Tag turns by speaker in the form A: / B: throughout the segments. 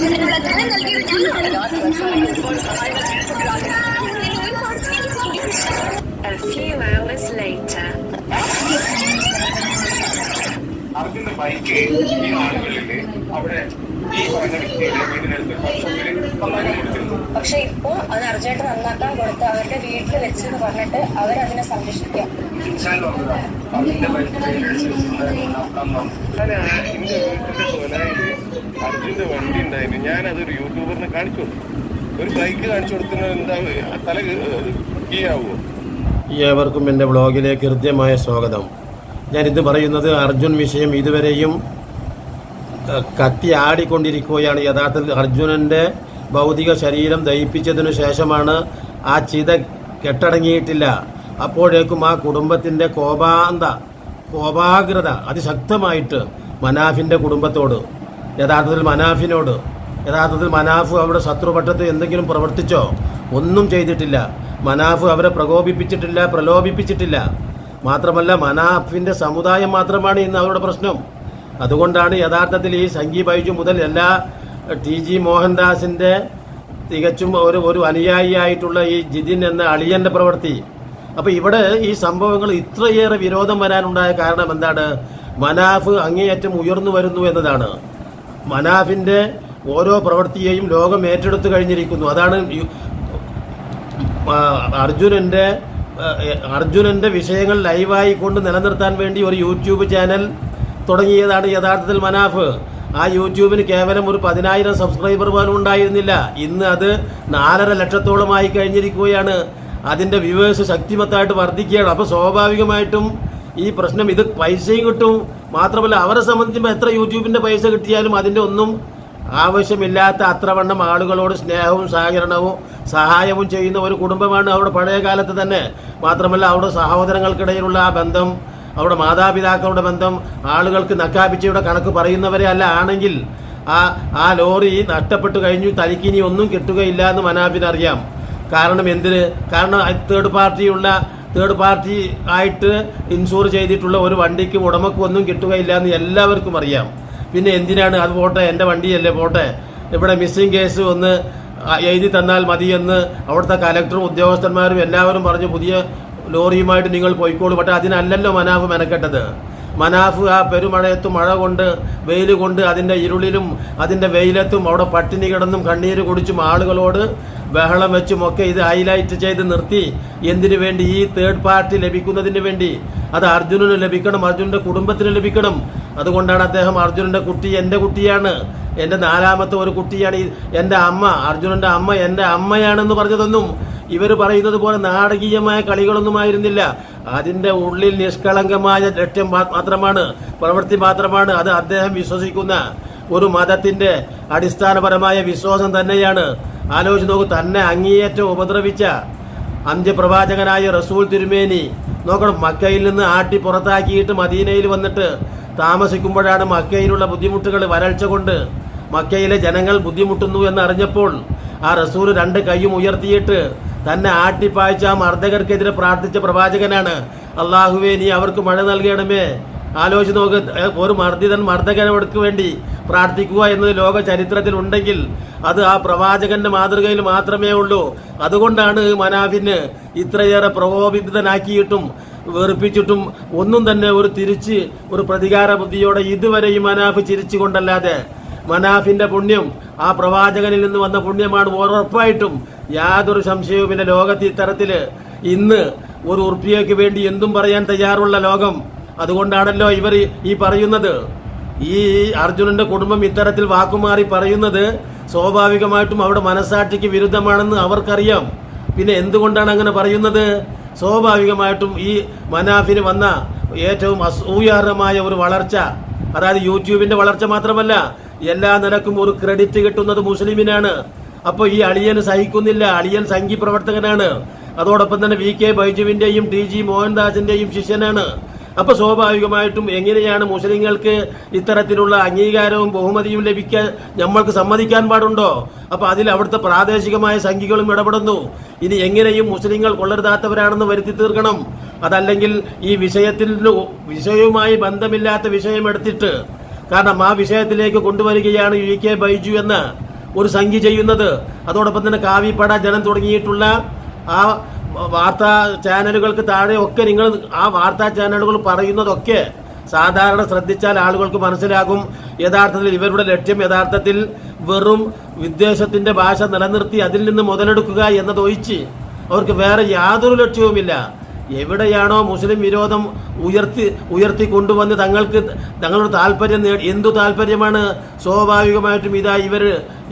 A: A few hours later.
B: അതിന്റെ bike ഈ നാളുകളിൽ അവിടെ ഈ പറഞ്ഞ വ്യക്തിയുടെ വീടിനടുത്ത് വർഷത്തിൽ നന്നാക്കാൻ കൊടുത്തിരുന്നു
C: പക്ഷെ ഇപ്പോ അത് അർജന്റ് നന്നാക്കാൻ കൊടുത്ത് അവരുടെ വീട്ടിൽ വെച്ച് എന്ന് പറഞ്ഞിട്ട് അവരതിനെ സംരക്ഷിക്കാം
B: അതിന്റെ എന്റെ വീട്ടിന്റെ സോലായിൽ അർജുന്റെ വണ്ടി ഉണ്ടായിരുന്നു. ഞാൻ അതൊരു യൂട്യൂബറിന് കാണിച്ചു കൊടുത്തു. ഒരു ബൈക്ക് കാണിച്ചു കൊടുക്കുന്നത് എന്താ തല ഈ
D: ഏവർക്കും എന്റെ ബ്ലോഗിലേക്ക് ഹൃദ്യമായ സ്വാഗതം. ഞാനിത് പറയുന്നത് അർജുൻ വിഷയം ഇതുവരെയും കത്തി ആടിക്കൊണ്ടിരിക്കുകയാണ്. യഥാർത്ഥത്തിൽ അർജുനന്റെ ഭൗതിക ശരീരം ദഹിപ്പിച്ചതിനു ശേഷമാണ് ആ ചിത കെട്ടടങ്ങിയിട്ടില്ല. അപ്പോഴേക്കും ആ കുടുംബത്തിന്റെ കോപാന്ത കോപാഗ്രത അതിശക്തമായിട്ട് മനാഫിന്റെ കുടുംബത്തോട് യഥാർത്ഥത്തിൽ മനാഫിനോട് യഥാർത്ഥത്തിൽ മനാഫ് അവിടെ ശത്രുപക്ഷത്ത് എന്തെങ്കിലും പ്രവർത്തിച്ചോ? ഒന്നും ചെയ്തിട്ടില്ല. മനാഫ് അവരെ പ്രകോപിപ്പിച്ചിട്ടില്ല പ്രലോഭിപ്പിച്ചിട്ടില്ല. മാത്രമല്ല മനാഫിന്റെ സമുദായം മാത്രമാണ് ഇന്ന് അവരുടെ പ്രശ്നം. അതുകൊണ്ടാണ് യഥാർത്ഥത്തിൽ ഈ സംഗീ ബൈജു മുതൽ എല്ലാ ടി ജി മോഹൻദാസിന്റെ തികച്ചും ഒരു ഒരു അനുയായിയായിട്ടുള്ള ഈ ജിതിൻ എന്ന അളിയന്റെ പ്രവൃത്തി. അപ്പോൾ ഇവിടെ ഈ സംഭവങ്ങൾ ഇത്രയേറെ വിരോധം വരാനുണ്ടായ കാരണം എന്താണ്? മനാഫ് അങ്ങേയറ്റം ഉയർന്നു വരുന്നു എന്നതാണ്. മനാഫിന്റെ ഓരോ പ്രവൃത്തിയെയും ലോകം ഏറ്റെടുത്തു കഴിഞ്ഞിരിക്കുന്നു. അതാണ് യു- അർജുനന്റെ വിഷയങ്ങൾ ലൈവായി കൊണ്ട് നിലനിർത്താൻ വേണ്ടി ഒരു യൂട്യൂബ് ചാനൽ തുടങ്ങിയതാണ് യഥാർത്ഥത്തിൽ മനാഫ്. ആ യൂട്യൂബിന് കേവലം ഒരു പതിനായിരം സബ്സ്ക്രൈബർ പോലും ഉണ്ടായിരുന്നില്ല. ഇന്ന് അത് നാലര ലക്ഷത്തോളമായി കഴിഞ്ഞിരിക്കുകയാണ്. അതിന്റെ വ്യൂവേഴ്സ് ശക്തിമത്തായിട്ട് വർദ്ധിക്കുകയാണ്. അപ്പോൾ സ്വാഭാവികമായിട്ടും ഈ പ്രശ്നം ഇത് പൈസയും കിട്ടും. മാത്രമല്ല അവരെ സംബന്ധിക്കുമ്പോൾ എത്ര യൂട്യൂബിന്റെ പൈസ കിട്ടിയാലും അതിന്റെ ഒന്നും ആവശ്യമില്ലാത്ത അത്രവണ്ണം ആളുകളോട് സ്നേഹവും സഹകരണവും സഹായവും ചെയ്യുന്ന ഒരു കുടുംബമാണ് അവിടെ പഴയ കാലത്ത് തന്നെ. മാത്രമല്ല അവിടെ സഹോദരങ്ങൾക്കിടയിലുള്ള ആ ബന്ധം അവിടെ മാതാപിതാക്കളുടെ ബന്ധം ആളുകൾക്ക് നക്കാപ്പിച്ചയുടെ കണക്ക് പറയുന്നവരെ അല്ല. ആണെങ്കിൽ ആ ആ ലോറി നഷ്ടപ്പെട്ടു കഴിഞ്ഞു തനിക്കിനി ഒന്നും കിട്ടുകയില്ല എന്ന് മനാബിനറിയാം കാരണം എന്തിന്? കാരണം തേർഡ് പാർട്ടിയുള്ള തേർഡ് പാർട്ടി ആയിട്ട് ഇൻഷൂർ ചെയ്തിട്ടുള്ള ഒരു വണ്ടിക്ക് ഉടമക്കും ഒന്നും കിട്ടുകയില്ല എന്ന് എല്ലാവർക്കും അറിയാം. പിന്നെ എന്തിനാണ്? അത് പോട്ടെ എന്റെ വണ്ടിയല്ലേ പോട്ടെ. ഇവിടെ മിസ്സിംഗ് കേസ് ഒന്ന് എഴുതി തന്നാൽ മതിയെന്ന് അവിടുത്തെ കലക്ടറും ഉദ്യോഗസ്ഥന്മാരും എല്ലാവരും പറഞ്ഞു പുതിയ ലോറിയുമായിട്ട് നിങ്ങൾ പോയിക്കോളൂ. പക്ഷേ അതിനല്ലല്ലോ മനാഫ് മെനക്കെട്ടത്. മനാഫ് ആ പെരുമഴയത്തും മഴ കൊണ്ട് വെയിൽ കൊണ്ട് അതിന്റെ ഇരുളിലും അതിന്റെ വെയിലത്തും അവിടെ പട്ടിണി കിടന്നും കണ്ണീര് കുടിച്ചും ആളുകളോട് ബഹളം വെച്ചും ഒക്കെ ഇത് ഹൈലൈറ്റ് ചെയ്ത് നിർത്തി. എന്തിനു വേണ്ടി ഈ തേർഡ് പാർട്ടി ലഭിക്കുന്നതിന് വേണ്ടി? അത് അർജുനന് ലഭിക്കണം അർജുനന്റെ കുടുംബത്തിന് ലഭിക്കണം. അതുകൊണ്ടാണ് അദ്ദേഹം അർജുനന്റെ കുട്ടി എന്റെ കുട്ടിയാണ്. എന്റെ നാലാമത്തെ ഒരു കുട്ടിയാണ് ഈ- എന്റെ അമ്മ. അർജുനന്റെ അമ്മ എന്റെ അമ്മയാണെന്ന് പറഞ്ഞതൊന്നും ഇവർ പറയുന്നത് പോലെ നാടകീയമായ കളികളൊന്നും ആയിരുന്നില്ല. അതിന്റെ ഉള്ളിൽ നിഷ്കളങ്കമായ ലക്ഷ്യം മാത്രമാണ് പ്രവൃത്തി മാത്രമാണ് അത് അദ്ദേഹം വിശ്വസിക്കുന്ന ഒരു മതത്തിന്റെ അടിസ്ഥാനപരമായ വിശ്വാസം തന്നെയാണ്. ആലോചിച്ച് നോക്കൂ തന്നെ അങ്ങേയറ്റം ഉപദ്രവിച്ച അന്ത്യപ്രവാചകനായ റസൂൽ തിരുമേനി. നോക്കണം മക്കയിൽ നിന്ന് ആട്ടി പുറത്താക്കിയിട്ട് മദീനയിൽ വന്നിട്ട് താമസിക്കുമ്പോഴാണ് മക്കയിലുള്ള ബുദ്ധിമുട്ടുകൾ വരൾച്ച കൊണ്ട് മക്കയിലെ ജനങ്ങൾ ബുദ്ധിമുട്ടുന്നു എന്നറിഞ്ഞപ്പോൾ ആ റസൂൽ രണ്ട് കൈയും ഉയർത്തിയിട്ട് തന്നെ ആട്ടിപ്പായ്ച്ച ആ മർദ്ദകർക്കെതിരെ പ്രാർത്ഥിച്ച പ്രവാചകനാണ്. അള്ളാഹുവേ നീ അവർക്ക് മഴ നൽകണമേ. ആലോചിച്ച് നോക്ക് ഒരു മർദ്ദിതൻ മർദ്ദകനവർക്ക് വേണ്ടി പ്രാർത്ഥിക്കുക എന്നത് ലോക ചരിത്രത്തിൽ ഉണ്ടെങ്കിൽ അത് ആ പ്രവാചകന്റെ മാതൃകയിൽ മാത്രമേ ഉള്ളൂ. അതുകൊണ്ടാണ് മനാഫിന് ഇത്രയേറെ പ്രകോപിതനാക്കിയിട്ടും വെറുപ്പിച്ചിട്ടും ഒന്നും തന്നെ ഒരു തിരിച്ച് ഒരു പ്രതികാര ബുദ്ധിയോടെ ഇതുവരെ ഈ മനാഫ് ചിരിച്ചുകൊണ്ടല്ലാതെ മനാഫിന്റെ പുണ്യം ആ പ്രവാചകനിൽ നിന്ന് വന്ന പുണ്യമാണ് ഉറപ്പായിട്ടും. യാതൊരു സംശയവും പിന്നെ ലോകത്ത് ഇത്തരത്തിൽ ഇന്ന് ഒരു ഉറുപ്പിയയ്ക്ക് വേണ്ടി എന്തും പറയാൻ തയ്യാറുള്ള ലോകം അതുകൊണ്ടാണല്ലോ ഇവർ ഈ പറയുന്നത്. ഈ അർജുനന്റെ കുടുംബം ഇത്തരത്തിൽ വാക്കുമാറി പറയുന്നത് സ്വാഭാവികമായിട്ടും അവിടെ മനസ്സാക്ഷിക്ക് വിരുദ്ധമാണെന്ന് അവർക്കറിയാം. പിന്നെ എന്തുകൊണ്ടാണ് അങ്ങനെ പറയുന്നത്? സ്വാഭാവികമായിട്ടും ഈ മനാഫിന് വന്ന ഏറ്റവും അസൂയാർഹമായ ഒരു വളർച്ച അതായത് യൂട്യൂബിന്റെ വളർച്ച മാത്രമല്ല എല്ലാ നിലക്കും ഒരു ക്രെഡിറ്റ് കിട്ടുന്നത് മുസ്ലിമിനാണ്. അപ്പോൾ ഈ അളിയൻ സഹിക്കുന്നില്ല. അളിയൻ സംഘി പ്രവർത്തകനാണ്. അതോടൊപ്പം തന്നെ വി കെ ബൈജുവിന്റെയും ടി ജി മോഹൻദാസിന്റെയും ശിഷ്യനാണ്. അപ്പൊ സ്വാഭാവികമായിട്ടും എങ്ങനെയാണ് മുസ്ലിങ്ങൾക്ക് ഇത്തരത്തിലുള്ള അംഗീകാരവും ബഹുമതിയും ലഭിക്കാൻ നമ്മൾക്ക് സമ്മതിക്കാൻ പാടുണ്ടോ? അപ്പൊ അതിൽ അവിടുത്തെ പ്രാദേശികമായ സംഖ്യകളും ഇടപെടുന്നു. ഇനി എങ്ങനെയും മുസ്ലിങ്ങൾ കൊള്ളരുതാത്തവരാണെന്ന് വരുത്തി തീർക്കണം. അതല്ലെങ്കിൽ ഈ വിഷയത്തിൽ വിഷയവുമായി ബന്ധമില്ലാത്ത വിഷയം എടുത്തിട്ട്. കാരണം ആ വിഷയത്തിലേക്ക് കൊണ്ടുവരികയാണ് യു കെ ബൈജു എന്ന് ഒരു സംഖ്യ ചെയ്യുന്നത്. അതോടൊപ്പം തന്നെ കാവിപ്പട ജനം തുടങ്ങിയിട്ടുള്ള ആ വാർത്താ ചാനലുകൾക്ക് താഴെ ഒക്കെ നിങ്ങൾ ആ വാർത്താ ചാനലുകൾ പറയുന്നതൊക്കെ സാധാരണ ശ്രദ്ധിച്ചാൽ ആളുകൾക്ക് മനസ്സിലാകും. യഥാർത്ഥത്തിൽ ഇവരുടെ ലക്ഷ്യം യഥാർത്ഥത്തിൽ വെറും വിദ്വേഷത്തിന്റെ ഭാഷ നിലനിർത്തി അതിൽ നിന്ന് മുതലെടുക്കുക എന്നതൊഴിച്ച് അവർക്ക് വേറെ യാതൊരു ലക്ഷ്യവുമില്ല. എവിടെയാണോ മുസ്ലിം വിരോധം ഉയർത്തി ഉയർത്തി കൊണ്ടുവന്ന് തങ്ങൾക്ക് തങ്ങളുടെ താല്പര്യം എന്തു താല്പര്യമാണ് സ്വാഭാവികമായിട്ടും ഇതാ ഇവർ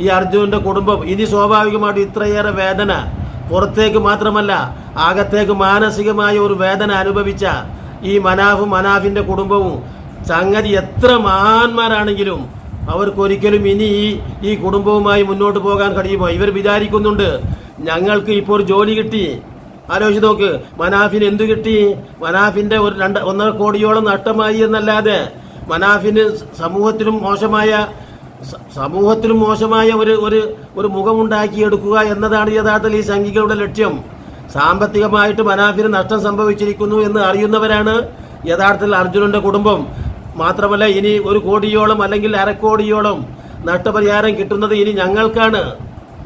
D: ഈ അർജുനന്റെ കുടുംബം. ഇനി സ്വാഭാവികമായിട്ടും ഇത്രയേറെ വേദന പുറത്തേക്ക് മാത്രമല്ല അകത്തേക്ക് മാനസികമായ ഒരു വേദന അനുഭവിച്ച ഈ മനാഫും മനാഫിന്റെ കുടുംബവും സംഗതി എത്ര മഹാന്മാരാണെങ്കിലും അവർക്കൊരിക്കലും ഇനി ഈ ഈ കുടുംബവുമായി മുന്നോട്ട് പോകാൻ കഴിയുമോ? ഇവർ വിചാരിക്കുന്നുണ്ട് ഞങ്ങൾക്ക് ഇപ്പോൾ ജോലി കിട്ടി. ആലോചിച്ച് നോക്ക് മനാഫിന് എന്തു കിട്ടി? മനാഫിന്റെ ഒരു രണ്ട് ഒന്നര കോടിയോളം നഷ്ടമായി എന്നല്ലാതെ മനാഫിന് സമൂഹത്തിനും മോശമായ സ- സമൂഹത്തിലും മോശമായ ഒരു ഒരു ഒരു മുഖമുണ്ടാക്കിയെടുക്കുക എന്നതാണ് യഥാർത്ഥത്തിൽ ഈ സംഘികളുടെ ലക്ഷ്യം. സാമ്പത്തികമായിട്ട് മനാഫിന് നഷ്ടം സംഭവിച്ചിരിക്കുന്നു എന്ന് അറിയുന്നവരാണ് യഥാർത്ഥത്തിൽ അർജുനന്റെ കുടുംബം. മാത്രമല്ല ഇനി ഒരു കോടിയോളം അല്ലെങ്കിൽ അരക്കോടിയോളം നഷ്ടപരിഹാരം കിട്ടുന്നത് ഇനി ഞങ്ങൾക്കാണ്.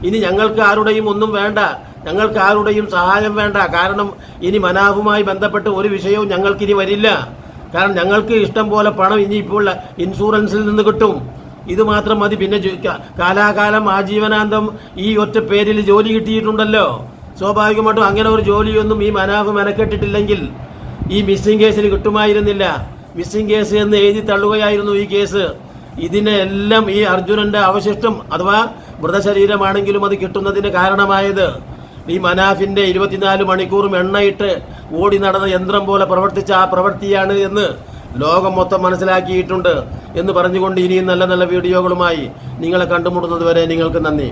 D: ഇനി ഞങ്ങൾക്ക് ആരുടെയും ഒന്നും വേണ്ട. ഞങ്ങൾക്ക് ആരുടെയും സഹായം വേണ്ട. കാരണം ഇനി മനാഫുമായി ബന്ധപ്പെട്ട് ഒരു വിഷയവും ഞങ്ങൾക്കിനി വരില്ല. കാരണം ഞങ്ങൾക്ക് ഇഷ്ടം പോലെ പണം ഇനി ഇപ്പോൾ ഇൻഷുറൻസിൽ നിന്ന് കിട്ടും. ഇത് മാത്രം മതി. പിന്നെ കാലാകാലം ആജീവനാന്തം ഈ ഒറ്റ പേരിൽ ജോലി കിട്ടിയിട്ടുണ്ടല്ലോ. സ്വാഭാവികമായിട്ടും അങ്ങനെ ഒരു ജോലിയൊന്നും ഈ മനാഫ് മെനക്കെട്ടിട്ടില്ലെങ്കിൽ ഈ മിസ്സിംഗ് കേസിന് കിട്ടുമായിരുന്നില്ല. മിസ്സിംഗ് കേസ് എന്ന് എഴുതി തള്ളുകയായിരുന്നു ഈ കേസ്. ഇതിനെ എല്ലാം ഈ അർജുനന്റെ അവശിഷ്ടം അഥവാ മൃതശരീരമാണെങ്കിലും അത് കിട്ടുന്നതിന് കാരണമായത്. ഈ മനാഫിന്റെ ഇരുപത്തിനാല് മണിക്കൂറും എണ്ണയിട്ട് ഓടി നടന്ന യന്ത്രം പോലെ പ്രവർത്തിച്ച ആ പ്രവൃത്തിയാണ് എന്ന് ലോകം മൊത്തം മനസ്സിലാക്കിയിട്ടുണ്ട് എന്ന് പറഞ്ഞുകൊണ്ട് ഇനിയും നല്ല നല്ല വീഡിയോകളുമായി നിങ്ങളെ കണ്ടുമുട്ടുന്നത് വരെ നിങ്ങൾക്ക് നന്ദി.